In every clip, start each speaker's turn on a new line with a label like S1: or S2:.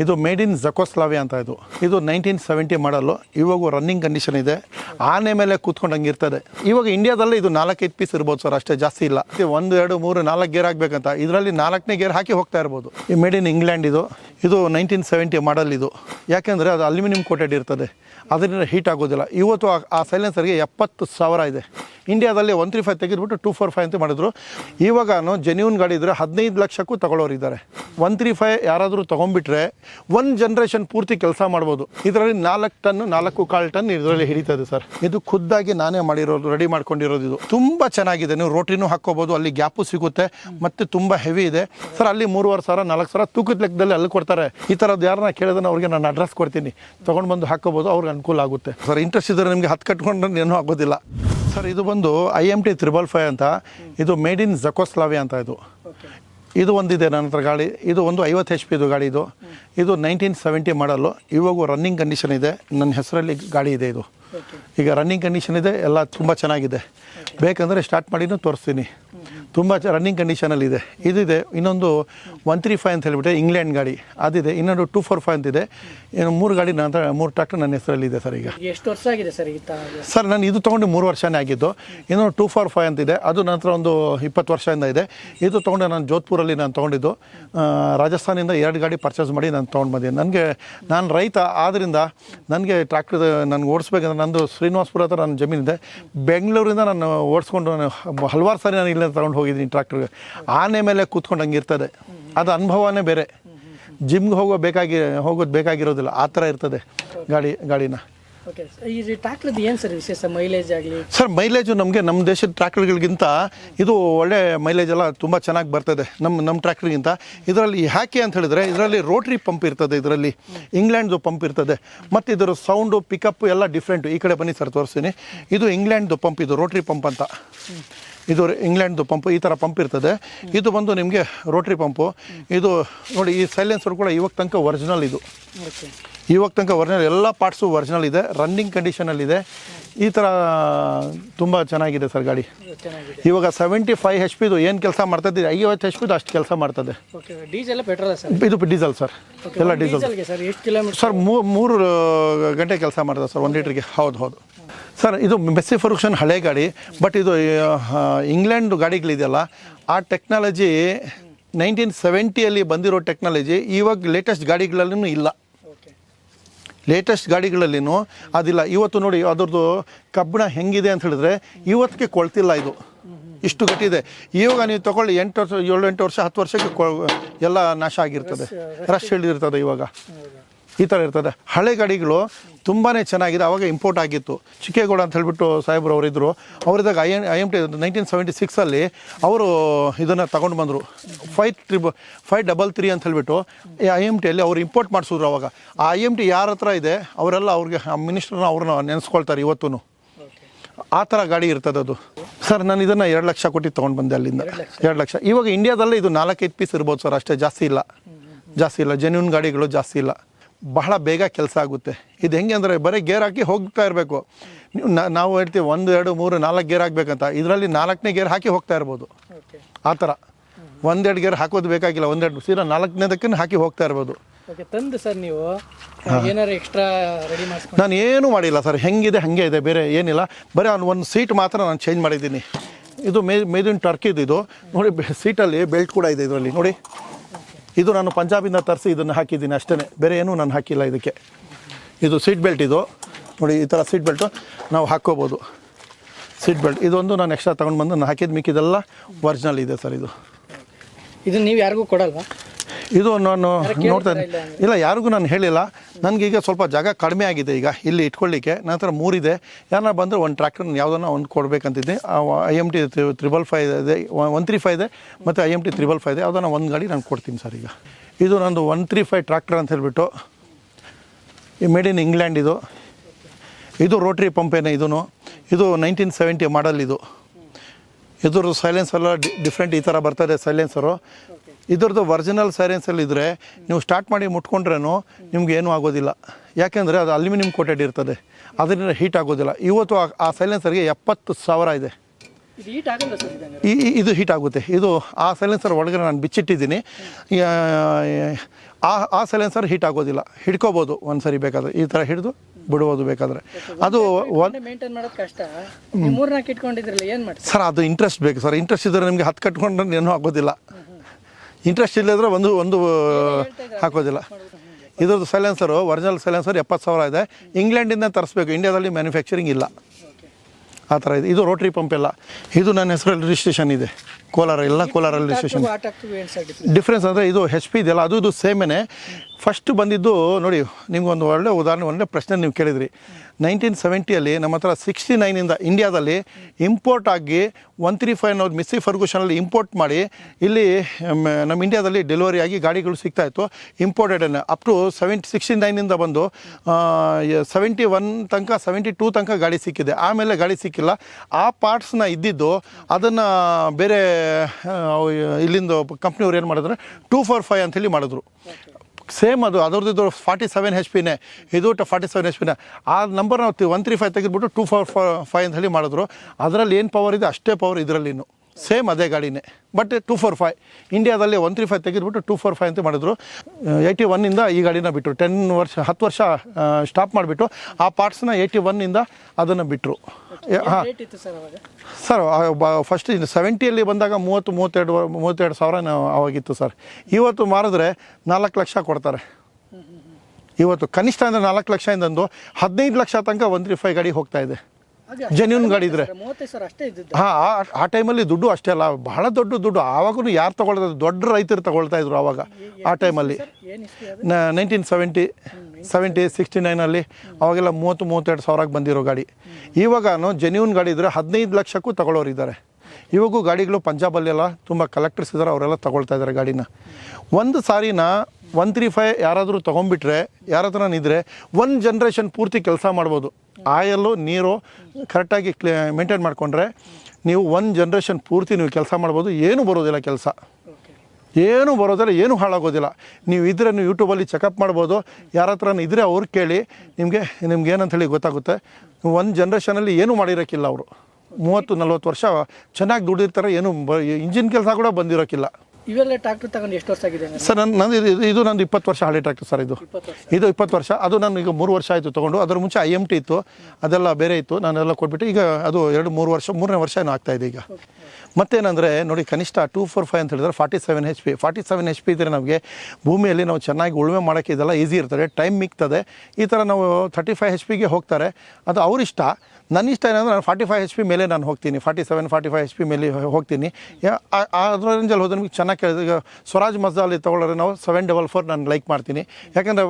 S1: ಇದು made in ಜಕೋಸ್ಲಾವಿ ಅಂತ ಇದು. ಇದು ನೈನ್ಟೀನ್ ಸೆವೆಂಟಿ ಮಾಡಲು ಇವಾಗ ರನ್ನಿಂಗ್ ಕಂಡೀಷನ್ ಇದೆ. ಆನೆ ಮೇಲೆ ಕೂತ್ಕೊಂಡಂಗೆ ಇರ್ತದೆ. ಇವಾಗ ಇಂಡಿಯಾದಲ್ಲಿ ಇದು ನಾಲ್ಕೈದು ಪೀಸ್ ಇರ್ಬೋದು ಸರ್, ಅಷ್ಟೇ ಜಾಸ್ತಿ ಇಲ್ಲ. ಒಂದು, ಎರಡು, ಮೂರು, ನಾಲ್ಕು ಗೇರ್ ಹಾಕ್ಬೇಕಂತ ಇದರಲ್ಲಿ ನಾಲ್ಕನೇ ಗೇರ್ ಹಾಕಿ ಹೋಗ್ತಾ ಇರ್ಬೋದು. ಈ ಮೇಡ್ ಇನ್ ಇಂಗ್ಲೆಂಡ್ ಇದು. ಇದು ನೈನ್ಟೀನ್ ಸೆವೆಂಟಿ ಮಾಡಲ್ ಇದು. ಯಾಕೆಂದರೆ ಅದು ಅಲ್ಯೂಮಿನಿಯಂ ಕೋಟೆಡ್ ಇರ್ತದೆ. ಅದರಿಂದ ಹೀಟ್ ಆಗೋದಿಲ್ಲ. ಇವತ್ತು ಆ ಸೈಲೆನ್ಸರ್ಗೆ ಎಪ್ಪತ್ತು ಸಾವಿರ ಇದೆ. ಇಂಡಿಯಾದಲ್ಲಿ ಒನ್ ತ್ರೀ ಫೈವ್ ತೆಗೆದುಬಿಟ್ಟು ಟೂ ಫೋರ್ ಫೈವ್ ಅಂತ ಮಾಡಿದ್ರು. ಇವಾಗನು ಜೆನ್ಯೂನ್ ಗಾಡಿ ಇದ್ದರೆ ಹದಿನೈದು ಲಕ್ಷಕ್ಕೂ ತಗೊಳ್ಳೋರಿದ್ದಾರೆ ಒನ್ ತ್ರೀ ಫೈವ್ ಯಾರಾದರೂ ತೊಗೊಂಡ್ಬಿಟ್ರೆ ಒಂದು ಜನ್ರೇಷನ್ ಪೂರ್ತಿ ಕೆಲಸ ಮಾಡ್ಬೋದು. ಇದರಲ್ಲಿ ನಾಲ್ಕು ಟನ್ ನಾಲ್ಕು ಕಾಲು ಟನ್ ಇದರಲ್ಲಿ ಹಿಡಿತದೆ ಸರ್. ಇದು ಖುದ್ದಾಗಿ ನಾನೇ ಮಾಡಿರೋದು ರೆಡಿ ಮಾಡ್ಕೊಂಡಿರೋದು ಇದು. ತುಂಬ ಚೆನ್ನಾಗಿದೆ. ನೀವು ರೋಟಿನೂ ಹಾಕ್ಕೋಬೋದು, ಅಲ್ಲಿ ಗ್ಯಾಪು ಸಿಗುತ್ತೆ, ಮತ್ತು ತುಂಬ ಹೆವಿ ಇದೆ. ಸರ್, ಅಲ್ಲಿ ಮೂರುವರೆ ಸಾವಿರ, ನಾಲ್ಕು ಸಾವಿರ ತೂಕದ ಲೆಕ್ಕದಲ್ಲಿ ಅಲ್ಲಿ ಕೊಡ್ತಾರೆ. ಈ ಥರದ್ದು ಯಾರನ್ನ ಕೇಳಿದ್ರೆ ಅವ್ರಿಗೆ ನಾನು ಅಡ್ರೆಸ್ ಕೊಡ್ತೀನಿ. ತೊಗೊಂಡು ಬಂದು ಹಾಕೋಬೋದು ಅವ್ರಿಗೆ ಅನುಕೂಲ ಆಗುತ್ತೆ. ಸರ್ ಇಂಟ್ರೆಸ್ಟ್ ಇದ್ದರೆ ನಿಮಗೆ ಹತ್ತು ಕಟ್ಕೊಂಡ್ರೆ ಏನೂ ಆಗೋದಿಲ್ಲ. ಸರ್ ಇದು ಬಂದು I M T triple five ಅಂತ. ಇದು ಮೇಡ್ ಇನ್ ಜಕೋಸ್ಲಾವಿಯಾ ಅಂತ ಇದು. ಇದು ಒಂದಿದೆ ನನ್ನ ಹತ್ರ ಗಾಡಿ. ಇದು ಒಂದು ಐವತ್ತು ಎಚ್ ಪಿದು ಗಾಡಿ ಇದು. ಇದು ನೈನ್ಟೀನ್ ಸೆವೆಂಟಿ ಮಾಡಲು ಇವಾಗ ರನ್ನಿಂಗ್ ಕಂಡೀಷನ್ ಇದೆ. ನನ್ನ ಹೆಸರಲ್ಲಿ ಗಾಡಿ ಇದೆ ಇದು. ಈಗ ರನ್ನಿಂಗ್ ಕಂಡೀಷನ್ ಇದೆ. ಎಲ್ಲ ತುಂಬ ಚೆನ್ನಾಗಿದೆ. ಬೇಕಂದರೆ ಸ್ಟಾರ್ಟ್ ಮಾಡಿನೂ ತೋರಿಸ್ತೀನಿ. ತುಂಬ ಚ ರನ್ನಿಂಗ್ ಕಂಡೀಷನಲ್ಲಿ ಇದೆ. ಇದಿದೆ ಇನ್ನೊಂದು ಒನ್ ತ್ರೀ ಫೈವ್ ಅಂತ ಹೇಳಿಬಿಟ್ಟು ಇಂಗ್ಲೆಂಡ್ ಗಾಡಿ. ಅದಿದೆ ಇನ್ನೊಂದು ಟೂ ಫೋರ್ ಫೈವ್ ಅಂತಿದೆ ಇನ್ನು ಮೂರು ಗಾಡಿ ನನ್ನ ಹತ್ರ ಮೂರು ಟ್ರ್ಯಾಕ್ಟರ್ ನನ್ನ ಹೆಸರಲ್ಲಿ ಇದೆ ಸರ್ ಈಗ.
S2: ಎಷ್ಟು ವರ್ಷ ಆಗಿದೆ ಸರ್ ಈ ತ
S1: ಸರ್ ನಾನು ಇದು ತೊಗೊಂಡು ಮೂರು ವರ್ಷನೇ ಆಗಿದ್ದು. ಇನ್ನೊಂದು ಟೂ ಫೋರ್ ಫೈವ್ ಅಂತಿದೆ ಅದು ನಂತರ ಒಂದು ಇಪ್ಪತ್ತು ವರ್ಷದಿಂದ ಇದೆ. ಇದು ತೊಗೊಂಡು ನಾನು ಜೋಧ್ಪುರಲ್ಲಿ ನಾನು ತೊಗೊಂಡಿದ್ದು. ರಾಜಸ್ಥಾನಿಂದ ಎರಡು ಗಾಡಿ ಪರ್ಚೇಸ್ ಮಾಡಿ ನಾನು ತೊಗೊಂಡು ಬಂದಿದ್ದೆ ನನಗೆ ನಾನು ರೈತ ಆದ್ದರಿಂದ ನನಗೆ ಟ್ರ್ಯಾಕ್ಟರ್ ನನಗೆ ಓಡಿಸ್ಬೇಕಂದ್ರೆ ನಂದು ಶ್ರೀನಿವಾಸ್ಪುರ ಹತ್ರ ನನ್ನ ಜಮೀನಿದೆ. ಬೆಂಗಳೂರಿಂದ ನಾನು ಓಡಿಸ್ಕೊಂಡು ನಾನು ಹಲವಾರು ಸಾರಿ ನಾನು ಇಲ್ಲೇ ತೊಗೊಂಡು ಹೋಗಿದ್ದೀನಿ ಟ್ರ್ಯಾಕ್ಟರ್ಗೆ ಆನೆ ಮೇಲೆ ಕೂತ್ಕೊಂಡಂಗೆ ಇರ್ತದೆ. ಅದು ಅನುಭವನೇ ಬೇರೆ. ಜಿಮ್ಗೆ ಹೋಗೋ ಬೇಕಾಗಿ, ಹೋಗೋದು ಬೇಕಾಗಿರೋದಿಲ್ಲ. ಆ ಥರ ಇರ್ತದೆ ಗಾಡಿ, ಗಾಡಿನ.
S2: ಓಕೆ ಈ ಟ್ರ್ಯಾಕ್ಟರ್ದು ಏನು ಸರ್ ವಿಶೇಷ ಮೈಲೇಜ್ ಆಗಲಿ?
S1: ಸರ್ ಮೈಲೇಜು ನಮಗೆ ನಮ್ಮ ದೇಶದ ಟ್ರ್ಯಾಕ್ಟರ್ಗಳಿಗಿಂತ ಇದು ಒಳ್ಳೆ ಮೈಲೇಜ್ ಎಲ್ಲ ತುಂಬ ಚೆನ್ನಾಗಿ ಬರ್ತದೆ ನಮ್ಮ ನಮ್ಮ ಟ್ರ್ಯಾಕ್ಟರ್ಗಿಂತ ಇದರಲ್ಲಿ ಯಾಕೆ ಅಂತ ಹೇಳಿದ್ರೆ ಇದರಲ್ಲಿ ರೋಟ್ರಿ ಪಂಪ್ ಇರ್ತದೆ ಇದರಲ್ಲಿ. ಇಂಗ್ಲೆಂಡ್ದು ಪಂಪ್ ಇರ್ತದೆ. ಮತ್ತು ಇದರ ಸೌಂಡು ಪಿಕಪ್ ಎಲ್ಲ ಡಿಫ್ರೆಂಟು ಈ ಕಡೆ ಬನ್ನಿ ಸರ್ ತೋರಿಸ್ತೀನಿ. ಇದು ಇಂಗ್ಲೆಂಡ್ದು ಪಂಪ್ ಇದು ರೋಟ್ರಿ ಪಂಪ್ ಅಂತ. ಇದು ಇಂಗ್ಲೆಂಡ್ದು ಪಂಪ್ ಈ ಥರ ಪಂಪ್ ಇರ್ತದೆ. ಇದು ಬಂದು ನಿಮಗೆ ರೋಟ್ರಿ ಪಂಪು ಇದು ನೋಡಿ ಈ ಸೈಲೆನ್ಸರ್ ಕೂಡ ಇವಾಗ ತನಕ ಒರಿಜಿನಲ್ ಇದು.
S2: ಓಕೆ
S1: ಇವಾಗ ತನಕ ಒರಿಜಿನಲ್ ಎಲ್ಲ ಪಾರ್ಟ್ಸು ಒರಿಜಿನಲ್ ಇದೆ ರನ್ನಿಂಗ್ ಕಂಡೀಷನಲ್ಲಿದೆ ಈ ಥರ ತುಂಬ ಚೆನ್ನಾಗಿದೆ ಸರ್ ಗಾಡಿ. ಇವಾಗ ಸೆವೆಂಟಿ ಫೈವ್ ಹೆಚ್ ಪಿದು ಏನು ಕೆಲಸ ಮಾಡ್ತದೆ ಐವತ್ತು ಹೆಚ್ ಪಿದು ಅಷ್ಟು ಕೆಲಸ ಮಾಡ್ತದೆ.
S2: Diesel petrol sir?
S1: ಇದು ಡೀಸೆಲ್ ಸರ್. ಎಲ್ಲ ಡೀಸೆಲ್
S2: ಸರ್ ಎಷ್ಟು ಕಿಲೋಮೀಟರ್
S1: ಸರ್ ಮೂ ಮೂರು ಗಂಟೆ ಕೆಲಸ ಮಾಡ್ತದೆ ಸರ್ ಒಂದು ಲೀಟ್ರಿಗೆ ಹೌದು ಹೌದು. ಸರ್ ಇದು ಮೆಸ್ಸಿ ಫರುಕ್ಷನ್ ಹಳೆ ಗಾಡಿ ಬಟ್ ಇದು ಇಂಗ್ಲೆಂಡ್ ಗಾಡಿಗಳಿದೆಯಲ್ಲ ಆ ಟೆಕ್ನಾಲಜಿ ನೈನ್ಟೀನ್ ಸೆವೆಂಟಿಯಲ್ಲಿ ಬಂದಿರೋ ಟೆಕ್ನಾಲಜಿ ಇವಾಗ ಲೇಟೆಸ್ಟ್ ಗಾಡಿಗಳಲ್ಲೂ ಇಲ್ಲ. ಲೇಟೆಸ್ಟ್ ಗಾಡಿಗಳಲ್ಲಿನೂ ಅದಿಲ್ಲ. ಇವತ್ತು ನೋಡಿ ಅದರದ್ದು ಕಬ್ಬಿಣ ಹೆಂಗಿದೆ ಅಂತ ಹೇಳಿದ್ರೆ ಇವತ್ತಿಗೆ ಕೊಳ್ತಿಲ್ಲ ಇದು. ಇಷ್ಟು ಗಟ್ಟಿದೆ ಇವಾಗ ನೀವು ತಗೊಳ್ಳಿ ಎಂಟು ವರ್ಷ ಏಳು ಎಂಟು ವರ್ಷ ಹತ್ತು ವರ್ಷಕ್ಕೆ ಕೊ ಎಲ್ಲ ನಾಶ ಆಗಿರ್ತದೆ. ರಶ್ ಹಿಡಿದಿರ್ತದೆ ಇವಾಗ. ಈ ಥರ ಇರ್ತದೆ. ಹಳೆ ಗಾಡಿಗಳು ತುಂಬಾ ಚೆನ್ನಾಗಿದೆ ಅವಾಗ ಇಂಪೋರ್ಟ್ ಆಗಿತ್ತು. ಚಿಕ್ಕೇಗೌಡ ಅಂತ ಹೇಳ್ಬಿಟ್ಟು ಸಾಹೇಬ್ರು ಅವರಿದ್ದರು ಅವರಿದ್ದಾಗ I N I M T nineteen seventy ಸಿಕ್ಸಲ್ಲಿ ಅವರು ಇದನ್ನು ತಗೊಂಡು ಬಂದರು. Five triple five double three ಅಂತ ಹೇಳ್ಬಿಟ್ಟು ಈ ಐ ಎಂ ಟಿಯಲ್ಲಿ ಅವರು ಇಂಪೋರ್ಟ್ ಮಾಡಿಸಿದ್ರು ಅವಾಗ. ಆ ಐ ಎಂ ಟಿ ಯಾರ ಹತ್ರ ಇದೆ ಅವರೆಲ್ಲ ಅವ್ರಿಗೆ ಆ ಮಿನಿಸ್ಟ್ರನ್ನ ಅವ್ರನ್ನ ನೆನೆಸ್ಕೊಳ್ತಾರೆ ಇವತ್ತೂ ಆ ಥರ ಗಾಡಿ ಇರ್ತದೆ ಅದು. ಸರ್ ನಾನು ಇದನ್ನು ಎರಡು ಲಕ್ಷ ಕೊಟ್ಟು ತೊಗೊಂಡು ಬಂದೆ ಅಲ್ಲಿಂದ. ಎರಡು ಲಕ್ಷ. ಇವಾಗ ಇಂಡಿಯಾದಲ್ಲೇ ಇದು ನಾಲ್ಕೈದು ಪೀಸ್ ಇರ್ಬೋದು ಸರ್ ಅಷ್ಟೇ ಜಾಸ್ತಿ ಇಲ್ಲ. ಜಾಸ್ತಿ ಇಲ್ಲ. ಜೆನ್ಯೂನ್ ಗಾಡಿಗಳು ಜಾಸ್ತಿ ಇಲ್ಲ. ಬಹಳ ಬೇಗ ಕೆಲಸ ಆಗುತ್ತೆ. ಇದು ಹೆಂಗೆ ಅಂದರೆ ಬರೀ ಗೇರ್ ಹಾಕಿ ಹೋಗ್ತಾ ಇರಬೇಕು. ನೀವು ನಾವು ಹೇಳ್ತೀವಿ ಒಂದು ಎರಡು ಮೂರು ನಾಲ್ಕು ಗೇರ್ ಹಾಕ್ಬೇಕಂತ. ಇದರಲ್ಲಿ ನಾಲ್ಕನೇ ಗೇರ್ ಹಾಕಿ ಹೋಗ್ತಾ ಇರ್ಬೋದು. ಆ ಥರ. ಒಂದೆರಡು ಗೇರ್ ಹಾಕೋದು ಬೇಕಾಗಿಲ್ಲ ಒಂದೆರಡು ಸೀರಾ ನಾಲ್ಕನೇದಕ್ಕೆ ಹಾಕಿ ಹೋಗ್ತಾ ಇರ್ಬೋದು.
S2: ತಂದು ಸರ್ ನೀವು. ಏನಾರು ಎಕ್ಸ್ಟ್ರಾ ರೆಡಿ ಮಾಡಿ
S1: ನಾನು ಏನೂ ಮಾಡಿಲ್ಲ ಸರ್ ಹೆಂಗಿದೆ ಹಾಗೆ ಇದೆ ಬೇರೆ ಏನಿಲ್ಲ. ಬರೀ ಅವ್ನು ಒಂದು ಸೀಟ್ ಮಾತ್ರ ನಾನು ಚೇಂಜ್ ಮಾಡಿದ್ದೀನಿ. ಇದು ಮೇ ಮೇದಿನ ಟರ್ಕಿದು ಇದು. ನೋಡಿ ಸೀಟಲ್ಲಿ ಬೆಲ್ಟ್ ಕೂಡ ಇದೆ ಇದರಲ್ಲಿ ನೋಡಿ. ಇದು ನಾನು ಪಂಜಾಬಿಂದ ತರಿಸಿ ಇದನ್ನು ಹಾಕಿದ್ದೀನಿ ಅಷ್ಟೇ ಬೇರೆ ಏನೂ ನಾನು ಹಾಕಿಲ್ಲ ಇದಕ್ಕೆ. ಇದು ಸೀಟ್ ಬೆಲ್ಟ್ ಇದು. ನೋಡಿ, ಈ ಥರ ಸೀಟ್ ಬೆಲ್ಟು ನಾವು ಹಾಕ್ಕೋಬೋದು. ಸೀಟ್ ಬೆಲ್ಟ್ ಇದೊಂದು ನಾನು ಎಕ್ಸ್ಟ್ರಾ ತೊಗೊಂಡು ಬಂದು ನಾನು ಹಾಕಿದ ಮಿಕ್ಕಿದೆಲ್ಲ ಒರಿಜಿನಲ್ ಇದೆ ಸರ್ ಇದು.
S2: ಇದನ್ನು ನೀವು ಯಾರಿಗೂ ಕೊಡಲ್ವಾ?
S1: ಇದು ನಾನು ನೋಡ್ತಾ ಇದ್ದೀನಿ. ಇಲ್ಲ ಯಾರಿಗೂ ನಾನು ಹೇಳಿಲ್ಲ. ನನಗೀಗ ಸ್ವಲ್ಪ ಜಾಗ ಕಡಿಮೆ ಆಗಿದೆ ಈಗ. ಇಲ್ಲಿ ಇಟ್ಕೊಳ್ಳಿಕ್ಕೆ. ನಂತರ ಮೂರಿದೆ ಯಾರನ್ನ ಬಂದರೆ ಒಂದು ಟ್ರ್ಯಾಕ್ಟರ್ ಯಾವುದನ್ನ ಒಂದು ಕೊಡಬೇಕಂತಿದ್ದೆ. I M T triple five ಇದೆ. ಒನ್ ತ್ರೀ ಫೈವ್ ಇದೆ. ಮತ್ತು I M T triple five ಇದೆ. ಯಾವುದನ್ನ ಒಂದು ಗಾಡಿ ನಾನು ಕೊಡ್ತೀನಿ ಸರ್ ಈಗ. ಇದು ನಂದು ಒನ್ ತ್ರೀ ಫೈವ್ ಟ್ರ್ಯಾಕ್ಟರ್ ಅಂತ ಹೇಳಿಬಿಟ್ಟು. ಈ ಮೇಡ್ ಇನ್ ಇಂಗ್ಲೆಂಡ್ ಇದು. ಇದು ರೋಟ್ರಿ ಪಂಪೇನೆ ಇದೂ ಇದು ನೈನ್ಟೀನ್ ಸೆವೆಂಟಿ ಮಾಡಲ್ ಇದು. ಇದ್ರದ್ದು ಸೈಲೆನ್ಸ್ ಎಲ್ಲ ಡಿಫ್ರೆಂಟ್ ಈ ಥರ ಬರ್ತದೆ ಸೈಲೆನ್ಸರು ಇದ್ರದ್ದು ಒರಿಜಿನಲ್ ಸೈಲೆನ್ಸಲ್ಲಿ ಇದ್ದರೆ ನೀವು ಸ್ಟಾರ್ಟ್ ಮಾಡಿ ಮುಟ್ಕೊಂಡ್ರೂ ನಿಮ್ಗೆ ಏನೂ ಆಗೋದಿಲ್ಲ. ಯಾಕೆಂದರೆ ಅದು ಅಲ್ಯೂಮಿನಿಯಂ ಕೋಟೆಡ್ ಇರ್ತದೆ. ಅದರಿಂದ ಹೀಟ್ ಆಗೋದಿಲ್ಲ. ಇವತ್ತು ಆ- ಸೈಲೆನ್ಸರ್ಗೆ ಎಪ್ಪತ್ತು ಸಾವಿರ ಇದೆ. ಈ ಇದು ಹೀಟ್ ಆಗುತ್ತೆ. ಇದು ಆ ಸೈಲೆನ್ಸರ್ ಒಳಗಡೆ ನಾನು ಬಿಚ್ಚಿಟ್ಟಿದ್ದೀನಿ. ಆ ಆ ಸೈಲೆನ್ಸರ್ ಹೀಟ್ ಆಗೋದಿಲ್ಲ. ಹಿಡ್ಕೋಬೋದು. ಒಂದು ಸರಿ ಬೇಕಾದರೆ. ಈ ಥರ ಹಿಡಿದು ಬಿಡ್ಬೋದು ಬೇಕಾದರೆ. ಅದು ಒಂದು
S2: ಮೇಂಟೈನ್ ಮಾಡೋದು ಕಷ್ಟ. ನೀವು ಮೂರ್ನಾಲ್ಕು ಇಟ್ಕೊಂಡಿದ್ರಲ್ಲ ಏನ್ ಮಾಡ್ತೀರಿ?
S1: ಸರ್ ಅದು ಇಂಟ್ರೆಸ್ಟ್ ಬೇಕು. ಸರ್ ಇಂಟ್ರೆಸ್ಟ್ ಇದ್ದರೆ ನಿಮಗೆ ಹತ್ತು ಕಟ್ಕೊಂಡ್ರೆ ಏನೂ ಆಗೋದಿಲ್ಲ. ಇಂಟ್ರೆಸ್ಟ್ ಇಲ್ಲದ್ರೆ ಒಂದು ಒಂದು ಹಾಕೋದಿಲ್ಲ. ಇದ್ರದ್ದು ಸೈಲೆನ್ಸರು ಒರಿಜಿನಲ್ ಸೈಲೆನ್ಸರ್ ಎಪ್ಪತ್ತು ಸಾವಿರ ಇದೆ. ಇಂಗ್ಲೆಂಡಿಂದ ತರಿಸ್ಬೇಕು. ಇಂಡಿಯಾದಲ್ಲಿ ಮ್ಯಾನುಫ್ಯಾಕ್ಚರಿಂಗ್ ಇಲ್ಲ. ಆ ಥರ ಇದೆ. ಇದು ರೋಟ್ರಿ ಪಂಪ್ ಎಲ್ಲ. ಇದು ನನ್ನ ಹೆಸರಲ್ಲಿ ರಿಜಿಸ್ಟ್ರೇಷನ್ ಇದೆ. ಕೋಲಾರ ಎಲ್ಲ ಕೋಲಾರಲ್ಲಿ ರಿಜಿಸ್ಟ್ರೇಷನ್
S2: ಡಿಫ್ರೆನ್ಸ್
S1: ಅಂದರೆ ಇದು ಹೆಚ್ ಪಿ ಇದೆಯಲ್ಲ ಅದು ಇದು ಸೇಮೇನೆ ಫಸ್ಟ್ ಬಂದಿದ್ದು ನೋಡಿ, ನಿಮಗೊಂದು ಒಳ್ಳೆ ಉದಾಹರಣೆ ಒಳ್ಳೆ ಪ್ರಶ್ನೆ ನೀವು ಕೇಳಿದ್ರಿ. ನೈನ್ಟೀನ್ ಸೆವೆಂಟಿಯಲ್ಲಿ ನಮ್ಮ ಹತ್ರ ಸಿಕ್ಸ್ಟಿ ನೈನಿಂದ ಇಂಡಿಯಾದಲ್ಲಿ ಇಂಪೋರ್ಟ್ ಆಗಿ ಒನ್ ತ್ರೀ ಫೈವ್ ಅನ್ನೋದು ಮಿಸ್ಸಿ ಫರ್ಗೂಷನಲ್ಲಿ ಇಂಪೋರ್ಟ್ ಮಾಡಿ ಇಲ್ಲಿ ನಮ್ಮ ಇಂಡಿಯಾದಲ್ಲಿ ಡೆಲಿವರಿ ಆಗಿ ಗಾಡಿಗಳು ಸಿಗ್ತಾ ಇತ್ತು. Imported up to seventy sixty ನೈನಿಂದ ಬಂದು ಸೆವೆಂಟಿ ಒನ್ ತನಕ ಸೆವೆಂಟಿ ಟೂ ತನಕ ಗಾಡಿ ಸಿಕ್ಕಿದೆ. ಆಮೇಲೆ ಗಾಡಿ ಸಿಕ್ಕಿಲ್ಲ. ಆ ಪಾರ್ಟ್ಸ್ನ ಇದ್ದಿದ್ದು ಅದನ್ನು ಬೇರೆ ಇಲ್ಲಿಂದ ಕಂಪ್ನಿಯವ್ರು ಏನು ಮಾಡಿದ್ರೆ? ಟೂ ಫೋರ್ ಫೈವ್ ಅಂತೇಳಿ ಮಾಡಿದ್ರು. ಸೇಮ್ ಅದು, ಅದರದ್ದು ಫಾರ್ಟಿ ಸೆವೆನ್ ಹೆಚ್ ಪಿನೇ ಇದು ಫಾರ್ಟಿ ಸೆವೆನ್ ಹೆಚ್ ಪಿನೇ ಆ ನಂಬರ್ ನಾವು ಒನ್ ತ್ರೀ ಫೈವ್ ತೆಗೆದುಬಿಟ್ಟು ಟೂ ಫೋರ್ ಫೈವ್ ಅಂತ ಹೇಳಿ ಮಾಡಿದ್ರು. ಅದರಲ್ಲಿ ಏನು ಪವರ್ ಇದೆ, ಅಷ್ಟೇ ಪವರ್ ಇದರಲ್ಲಿನು ಸೇಮ್ ಅದೇ ಗಾಡಿನೇ. ಬಟ್ ಟೂ ಫೋರ್ ಫೈವ್ ಇಂಡಿಯಾದಲ್ಲಿ ಒನ್ ತ್ರೀ ಫೈವ್ ತೆಗೆದುಬಿಟ್ಟು ಟೂ ಫೋರ್ ಫೈವ್ ಅಂತ ಮಾಡಿದ್ರು. ಏಯ್ಟಿ ಒನ್ನಿಂದ ಈ ಗಾಡಿನ ಬಿಟ್ಟರು ಟೆನ್ ವರ್ಷ ಹತ್ತು ವರ್ಷ ಸ್ಟಾಪ್ ಮಾಡಿಬಿಟ್ಟು ಆ ಪಾರ್ಟ್ಸ್ನ ಏಯ್ಟಿ ಒನ್ನಿಂದ ಅದನ್ನು ಬಿಟ್ಟರು ಹಾಂ.
S2: ಸರ್
S1: ಫಸ್ಟ್ ಸೆವೆಂಟಿಯಲ್ಲಿ ಬಂದಾಗ ಮೂವತ್ತು ಮೂವತ್ತೆರಡು ಮೂವತ್ತೆರಡು ಸಾವಿರ ಆವಾಗಿತ್ತು ಅವಾಗಿತ್ತು ಸರ್ ಇವತ್ತು ಮಾರಿದ್ರೆ ನಾಲ್ಕು ಲಕ್ಷ ಕೊಡ್ತಾರೆ. ಇವತ್ತು ಕನಿಷ್ಠ ಅಂದರೆ ನಾಲ್ಕು ಲಕ್ಷ ಇಂದಂದು ಹದಿನೈದು ಲಕ್ಷ ತನಕ ಒನ್ ತ್ರೀ ಫೈವ್ ಗಾಡಿ ಹೋಗ್ತಾ ಇದೆ. ಜೆನ್ಯೂನ್ ಗಾಡಿ ಇದ್ರೆ. ಹಾಂ ಆ ಟೈಮಲ್ಲಿ ದುಡ್ಡು ಅಷ್ಟೇ ಅಲ್ಲ ಬಹಳ ದೊಡ್ಡ ದುಡ್ಡು. ಆವಾಗೂ ಯಾರು ತಗೊಳ್ತಾ ದೊಡ್ಡ ರೈತರು ತಗೊಳ್ತಾ ಇದ್ರು ಆವಾಗ ಆ ಟೈಮಲ್ಲಿ. ನೈನ್ಟೀನ್ ಸೆವೆಂಟಿ ಸೆವೆಂಟಿ ಸಿಕ್ಸ್ಟಿ ನೈನಲ್ಲಿ ಅವಾಗೆಲ್ಲ ಮೂವತ್ತು ಮೂವತ್ತೆರಡು ಸಾವಿರಕ್ಕೆ ಬಂದಿರೋ ಗಾಡಿ. ಇವಾಗ ಜೆನ್ಯೂನ್ ಗಾಡಿ ಇದ್ರೆ ಹದಿನೈದು ಲಕ್ಷಕ್ಕೂ ತಗೊಳ್ಳೋರು ಇದ್ದಾರೆ ಇವಾಗೂ ಗಾಡಿಗಳು ಪಂಜಾಬಲ್ಲೆಲ್ಲ ತುಂಬ ಕಲೆಕ್ಟರ್ಸ್ ಇದ್ದಾರೆ ಅವರೆಲ್ಲ ತಗೊಳ್ತಾ ಇದ್ದಾರೆ ಗಾಡಿನ. ಒಂದು ಸಾರಿನ ಒನ್ ತ್ರೀ ಫೈವ್ ಯಾರಾದರೂ ತೊಗೊಂಡ್ಬಿಟ್ರೆ ಯಾರ ಇದ್ದರೆ ಒಂದು ಜನ್ರೇಷನ್ ಪೂರ್ತಿ ಕೆಲಸ ಮಾಡ್ಬೋದು. ಆಯಲ್ಲು, ನೀರು ಕರೆಕ್ಟಾಗಿ ಕ್ಲೇ ಮೇಂಟೈನ್ ಮಾಡಿಕೊಂಡ್ರೆ ನೀವು ಒಂದು ಜನ್ರೇಷನ್ ಪೂರ್ತಿ ನೀವು ಕೆಲಸ ಮಾಡ್ಬೋದು, ಏನೂ ಬರೋದಿಲ್ಲ ಕೆಲಸ. ಏನೂ ಬರೋದಿಲ್ಲ, ಏನೂ ಹಾಳಾಗೋದಿಲ್ಲ. ನೀವು ಇದ್ರೆ ನೀವು ಯೂಟ್ಯೂಬಲ್ಲಿ ಚೆಕಪ್ ಮಾಡ್ಬೋದು ಯಾರ ಹತ್ರ ಇದ್ದರೆ ಅವ್ರು ಕೇಳಿ, ನಿಮಗೆ, ನಿಮ್ಗೆ ಏನಂತ ಹೇಳಿ ಗೊತ್ತಾಗುತ್ತೆ. ಒಂದು ಜನ್ರೇಷನಲ್ಲಿ ಏನೂ ಮಾಡಿರೋಕ್ಕಿಲ್ಲ ಅವರು. ಮೂವತ್ತು ನಲ್ವತ್ತು ವರ್ಷ ಚೆನ್ನಾಗಿ ದುಡಿದಿರ್ತಾರೆ ಏನು ಇಂಜಿನ್ ಕೆಲಸ ಕೂಡ ಬಂದಿರೋಕ್ಕಿಲ್ಲ.
S2: ಇವೆಲ್ಲ ಟ್ರಾಕ್ಟರ್ ತಗೊಂಡು ಎಷ್ಟು ವರ್ಷ ಆಗಿದೆ
S1: ಸರ್ ನನ್ನ ನಂದು ಇದು ಇದು ನಂದು ಇಪ್ಪತ್ತು ವರ್ಷ ಹಳೆ ಟ್ರ್ಯಾಕ್ಟರ್ ಸರ್ ಇದು. ಇದು ಇಪ್ಪತ್ತು ವರ್ಷ. ಅದು ನಾನು ಈಗ ಮೂರು ವರ್ಷ ಆಯಿತು ತೊಗೊಂಡು. ಅದರ ಮುಂಚೆ ಐ ಎಂ ಟಿ ಇತ್ತು. ಅದೆಲ್ಲ ಬೇರೆ ಇತ್ತು. ನಾನೆಲ್ಲ ಕೊಟ್ಬಿಟ್ಟು ಈಗ ಅದು ಎರಡು ಮೂರು ವರ್ಷ ಮೂರನೇ ವರ್ಷ ಏನೋ ಆಗ್ತಾಯಿದೆ ಈಗ. ಮತ್ತೇನಂದರೆ, ನೋಡಿ ಕನಿಷ್ಠ ಟೂ ಫೋರ್ ಫೈವ್ ಅಂತ ಹೇಳಿದ್ರೆ forty seven H P forty seven H P ಇದ್ದರೆ ನಮಗೆ ಭೂಮಿಯಲ್ಲಿ ನಾವು ಚೆನ್ನಾಗಿ ಉಳುಮೆ ಮಾಡೋಕ್ಕೆ ಇದೆಲ್ಲ ಈಸಿ ಇರ್ತದೆ ಟೈಮ್ ಮಿಕ್ತದೆ ಈ ಥರ ನಾವು ಥರ್ಟಿ ಫೈವ್ ಎಚ್ ಪಿಗೆ ಹೋಗ್ತಾರೆ. ಅದು ಅವ್ರ ಇಷ್ಟ ನನ್ನ ಇಷ್ಟ ಏನಂದ್ರೆ ನಾನು ಫಾರ್ಟಿ ಫೈವ್ ಎಚ್ ಪಿ ಮೇಲೆ ನಾನು ಹೋಗ್ತೀನಿ. Forty seven forty five H P ಮೇಲೆ ಹೋಗ್ತೀನಿ ಅದರ ರೇಂಜಲ್ಲಿ ಹೋದ್ರೆ ನಿಮಗೆ ಚೆನ್ನಾಗಿ ಕೇಳಿದ್ರೆ ಸ್ವರಾಜ್ ಮಜಾಲಿ ತೊಗೊಳ್ಳೋರೆ ನಾವು ಸೆವೆನ್ ಡಬಲ್ ಫೋರ್ ನಾನು ಲೈಕ್ ಮಾಡ್ತೀನಿ. ಯಾಕಂದರೆ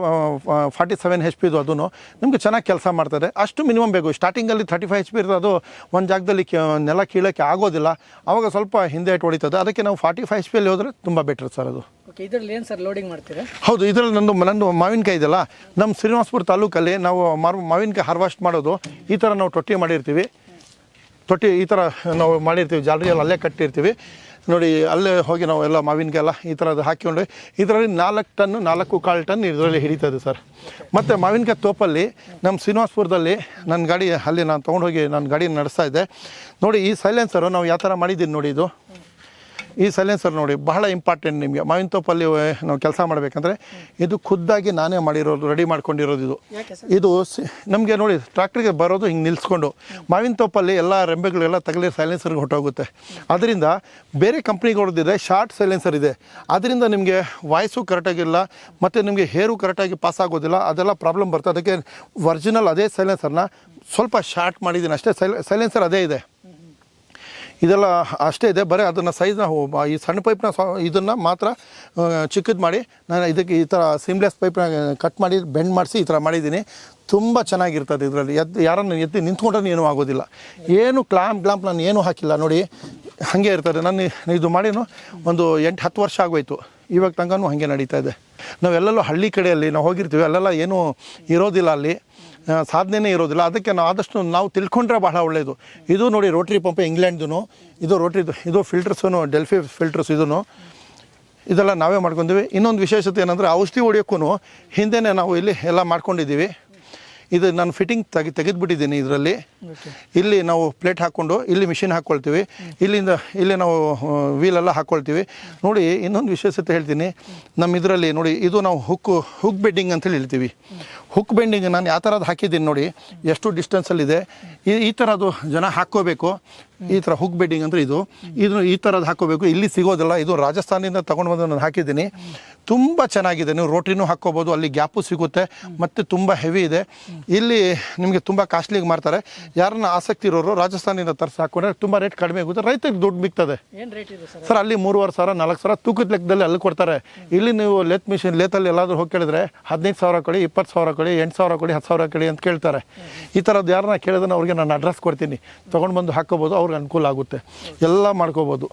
S1: ಫಾರ್ಟಿ ಸೆವೆನ್ ಹೆಚ್ ಪಿದು ಅದೂ ನಿಮಗೆ ಚೆನ್ನಾಗಿ ಕೆಲಸ ಮಾಡ್ತಾರೆ ಅಷ್ಟು ಮಿನಿಮಮ್ ಬೇಕು. ಸ್ಟಾರ್ಟಿಂಗಲ್ಲಿ ಥರ್ಟಿ ಫೈವ್ ಎಚ್ ಪಿ ಇರ್ತದೆ, ಅದು ಒಂದು ಜಾಗದಲ್ಲಿ ನೆಲ ಕೀಳೋಕ್ಕೆ ಆಗೋದಿಲ್ಲ. ಆವಾಗ ಸ್ವಲ್ಪ ಹಿಂದೆ ಇಟ್ಟು ಹೊಡಿತದೆ. ಅದಕ್ಕೆ ನಾವು ಫಾರ್ಟಿ ಫೈವ್ ಎಚ್ ಪಿಯಲ್ಲಿ ಹೋದರೆ ತುಂಬ ಬೆಟರ್ ಸರ್ ಅದು.
S2: ಓಕೆ ಇದರಲ್ಲಿ ಏನು ಸರ್ ಲೋಡಿಂಗ್ ಮಾಡ್ತೀರಾ?
S1: ಹೌದು ಇದರಲ್ಲಿ ನಂದು ನಂದು ಮಾವಿನಕಾಯಿ ಇದೆಲ್ಲ ನಮ್ಮ ಶ್ರೀನಿವಾಸಪುರ ತಾಲೂಕಲ್ಲಿ ನಾವು ಮಾರು ಮಾವಿನಕಾಯಿ ಹಾರ್ವೆಸ್ಟ್ ಮಾಡೋದು ಈ ಥರ ನಾವು ತೊಟ್ಟಿ ಮಾಡಿರ್ತೀವಿ. ತೊಟ್ಟಿ ಈ ಥರ ನಾವು ಮಾಡಿರ್ತೀವಿ ಜಾಲರಿಯಲ್ಲಿ ಅಲ್ಲೇ ಕಟ್ಟಿರ್ತೀವಿ. ನೋಡಿ, ಅಲ್ಲೇ ಹೋಗಿ ನಾವು ಎಲ್ಲ ಮಾವಿನಗೆಲ್ಲ ಈ ಥರದ್ದು ಹಾಕಿಕೊಂಡು, ಇದರಲ್ಲಿ ನಾಲ್ಕು ಟನ್ನು, ನಾಲ್ಕು ಕಾಲು ಟನ್ ಇದರಲ್ಲಿ ಹಿಡಿತದೆ ಸರ್. ಮತ್ತು ಮಾವಿನಕಾಯಿ ತೋಪಲ್ಲಿ ನಮ್ಮ ಶ್ರೀನಿವಾಸ್ಪುರದಲ್ಲಿ ನನ್ನ ಗಾಡಿ, ಅಲ್ಲಿ ನಾನು ತೊಗೊಂಡೋಗಿ ನನ್ನ ಗಾಡಿ ನಡೆಸ್ತಾ ಇದ್ದೆ. ನೋಡಿ, ಈ ಸೈಲೆನ್ಸರು ನಾವು ಯಾವ ಥರ ಮಾಡಿದ್ದೀನಿ ನೋಡಿ ಇದು? ಈ ಸೈಲೆನ್ಸರ್ ನೋಡಿ ಬಹಳ ಇಂಪಾರ್ಟೆಂಟ್ ನಿಮಗೆ. ಮಾವಿನ ತೋಪಲ್ಲಿ ನಾವು ಕೆಲಸ ಮಾಡಬೇಕಂದ್ರೆ ಇದು ಖುದ್ದಾಗಿ ನಾನೇ ಮಾಡಿರೋದು ರೆಡಿ ಮಾಡ್ಕೊಂಡಿರೋದು ಇದು. ಇದು ನಮಗೆ ನೋಡಿ ಟ್ರ್ಯಾಕ್ಟ್ರಿಗೆ ಬರೋದು ಹಿಂಗೆ ನಿಲ್ಲಿಸ್ಕೊಂಡು ಮಾವಿನ ತೋಪಲ್ಲಿ ಎಲ್ಲ ರೆಂಬೆಗಳೆಲ್ಲ ತಗಲಿ ಸೈಲೆನ್ಸರ್ಗೆ ಹೊಟ್ಟೋಗುತ್ತೆ ಅದರಿಂದ ಬೇರೆ ಕಂಪ್ನಿಗಳದ್ದಿದೆ ಶಾರ್ಟ್ ಸೈಲೆನ್ಸರ್ ಇದೆ. ಅದರಿಂದ ನಿಮಗೆ ವಾಯ್ಸು ಕರೆಕ್ಟಾಗಿಲ್ಲ ಮತ್ತು ನಿಮಗೆ ಹೇರು ಕರೆಕ್ಟಾಗಿ ಪಾಸ್ ಆಗೋದಿಲ್ಲ ಅದೆಲ್ಲ ಪ್ರಾಬ್ಲಮ್ ಬರ್ತದೆ ಅದಕ್ಕೆ ಒರಿಜಿನಲ್ ಅದೇ ಸೈಲೆನ್ಸರ್ನ ಸ್ವಲ್ಪ ಶಾರ್ಟ್ ಮಾಡಿದ್ದೀನಿ ಅಷ್ಟೇ ಸೈಲೆ ಸೈಲೆನ್ಸರ್ ಅದೇ ಇದೆ. ಇದೆಲ್ಲ ಅಷ್ಟೇ ಇದೆ. ಬರೀ ಅದನ್ನು ಸೈಜ್ನ ಈ ಸಣ್ಣ ಪೈಪ್ನ ಇದನ್ನು ಮಾತ್ರ ಚಿಕ್ಕದು ಮಾಡಿ, ನಾನು ಇದಕ್ಕೆ ಈ ಥರ ಸಿಮ್ಲೆಸ್ ಪೈಪ್ನ ಕಟ್ ಮಾಡಿ ಬೆಂಡ್ ಮಾಡಿಸಿ ಈ ಥರ ಮಾಡಿದ್ದೀನಿ. ತುಂಬ ಚೆನ್ನಾಗಿರ್ತದೆ ಇದರಲ್ಲಿ. ಎದ್ದು ಯಾರನ್ನು ಎದ್ದು ನಿಂತ್ಕೊಂಡ್ರೆ ಏನೂ ಆಗೋದಿಲ್ಲ. ಏನು ಕ್ಲಾಂಪ್ ಗ್ಲಾಂಪ್ ನಾನು ಏನೂ ಹಾಕಿಲ್ಲ. ನೋಡಿ, ಹಾಗೆ ಇರ್ತದೆ. ನಾನು ಇದು ಮಾಡಿನೂ ಒಂದು ಎಂಟು, ಹತ್ತು ವರ್ಷ ಆಗೋಯ್ತು. ಇವಾಗ ತನಕನೂ ಹಾಗೆ ನಡೀತಾ ಇದೆ. ನಾವೆಲ್ಲೂ ಹಳ್ಳಿ ಕಡೆಯಲ್ಲಿ ನಾವು ಹೋಗಿರ್ತೀವಿ. ಅಲ್ಲೆಲ್ಲ ಏನೂ ಇರೋದಿಲ್ಲ ಅಲ್ಲಿ. ಸಾಧನೆನೇ ಇರೋದಿಲ್ಲ. ಅದಕ್ಕೆ ನಾವು ಆದಷ್ಟು ನಾವು ತಿಳ್ಕೊಂಡ್ರೆ ಬಹಳ ಒಳ್ಳೆಯದು ಇದು ನೋಡಿ ರೋಟ್ರಿ ಪಂಪ್ ಇಂಗ್ಲೆಂಡ್ದು ಇದು ರೋಟ್ರಿದು ಇದು ಫಿಲ್ಟರ್ಸು ಡೆಲ್ಫಿ ಫಿಲ್ಟರ್ಸ್ ಇದೂ ಇದೆಲ್ಲ ನಾವೇ ಮಾಡ್ಕೊಂಡಿವಿ. ಇನ್ನೊಂದು ವಿಶೇಷತೆ ಏನಂದರೆ ಔಷಧಿ ಹೊಡಿಯೋಕ್ಕೂ ಹಿಂದೆನೇ ನಾವು ಇಲ್ಲಿ ಎಲ್ಲ ಮಾಡ್ಕೊಂಡಿದ್ದೀವಿ. ಇದು ನಾನು ಫಿಟ್ಟಿಂಗ್ ತೆಗೆ ತೆಗೆದುಬಿಟ್ಟಿದ್ದೀನಿ ಇದರಲ್ಲಿ. ಇಲ್ಲಿ ನಾವು ಪ್ಲೇಟ್ ಹಾಕ್ಕೊಂಡು ಇಲ್ಲಿ ಮಿಷಿನ್ ಹಾಕ್ಕೊಳ್ತೀವಿ ಇಲ್ಲಿಂದ ಇಲ್ಲಿ ನಾವು ವೀಲೆಲ್ಲ ಹಾಕ್ಕೊಳ್ತೀವಿ ನೋಡಿ ಇನ್ನೊಂದು ವಿಶೇಷತೆ ಹೇಳ್ತೀನಿ. ನಮ್ಮ ಇದರಲ್ಲಿ ನೋಡಿ ಇದು ನಾವು ಹುಕ್ ಹುಕ್ ಬೆಡ್ಡಿಂಗ್ ಅಂತೇಳಿ ಹೇಳ್ತೀವಿ. ಹುಕ್ ಬೆಂಡಿಂಗ್ ನಾನು ಯಾವ ಥರದ್ದು ಹಾಕಿದ್ದೀನಿ ನೋಡಿ ಎಷ್ಟು ಡಿಸ್ಟೆನ್ಸಲ್ಲಿದೆ ಈ ಈ ಥರದ್ದು ಜನ ಹಾಕ್ಕೋಬೇಕು. ಈ ಥರ ಹುಕ್ ಬೆಡ್ಡಿಂಗ್ ಅಂದರೆ ಇದು. ಇದು ಈ ಥರದ್ದು ಹಾಕ್ಕೋಬೇಕು. ಇಲ್ಲಿ ಸಿಗೋದಿಲ್ಲ. ಇದು ರಾಜಸ್ಥಾನದಿಂದ ತೊಗೊಂಡು ಬಂದು ನಾನು ಹಾಕಿದ್ದೀನಿ. ತುಂಬ ಚೆನ್ನಾಗಿದೆ. ನೀವು ರೋಟಿನೂ ಹಾಕ್ಕೋಬೋದು ಅಲ್ಲಿ ಗ್ಯಾಪು ಸಿಗುತ್ತೆ ಮತ್ತು ತುಂಬ ಹೆವಿ ಇದೆ. ಇಲ್ಲಿ ನಿಮಗೆ ತುಂಬ ಕಾಸ್ಟ್ಲಿಗೆ ಮಾರ್ತಾರೆ. ಯಾರನ್ನ ಆಸಕ್ತಿ ಇರೋರು ರಾಜಸ್ಥಾನದಿಂದ ತರಿಸಿ ಹಾಕೊಂಡ್ರೆ ತುಂಬ ರೇಟ್ ಕಡಿಮೆ ಆಗುತ್ತೆ. ರೈತಕ್ಕೆ ದುಡ್ಡು ಬಿಗ್ತದೆ
S2: ಸರ್?
S1: ಅಲ್ಲಿ ಮೂರುವರೆ ಸಾವಿರ ನಾಲ್ಕು ಸಾವಿರ ತೂಕದ ಲೆಕ್ಕದಲ್ಲಿ ಅಲ್ಲಿ ಕೊಡ್ತಾರೆ. ಇಲ್ಲಿ ನೀವು ಲೇತ್ ಮಿಷಿನ್ ಲೇತಲ್ಲಿ ಎಲ್ಲಾದರೂ ಹೋಗಿ ಕೇಳಿದ್ರೆ ಹದಿನೈದು ಸಾವಿರ ಕೊಡಿ ಇಪ್ಪತ್ತು ಸಾವಿರ ಕೊಡಿ ಎಂಟು ಸಾವಿರ ಕೊಡಿ ಹತ್ತು ಸಾವಿರ ಕೊಡಿ ಅಂತ ಕೇಳ್ತಾರೆ. ಈ ಥರದ್ದು ಯಾರನ್ನ ಕೇಳಿದ್ರೆ ಅವ್ರಿಗೆ ನಾನು ಅಡ್ರೆಸ್ ಕೊಡ್ತೀನಿ. ತೊಗೊಂಡು ಬಂದು ಹಾಕೋಬೋದು ಅವ್ರಿಗೆ ಅನುಕೂಲ ಆಗುತ್ತೆ. ಎಲ್ಲ ಮಾಡ್ಕೋಬೋದು.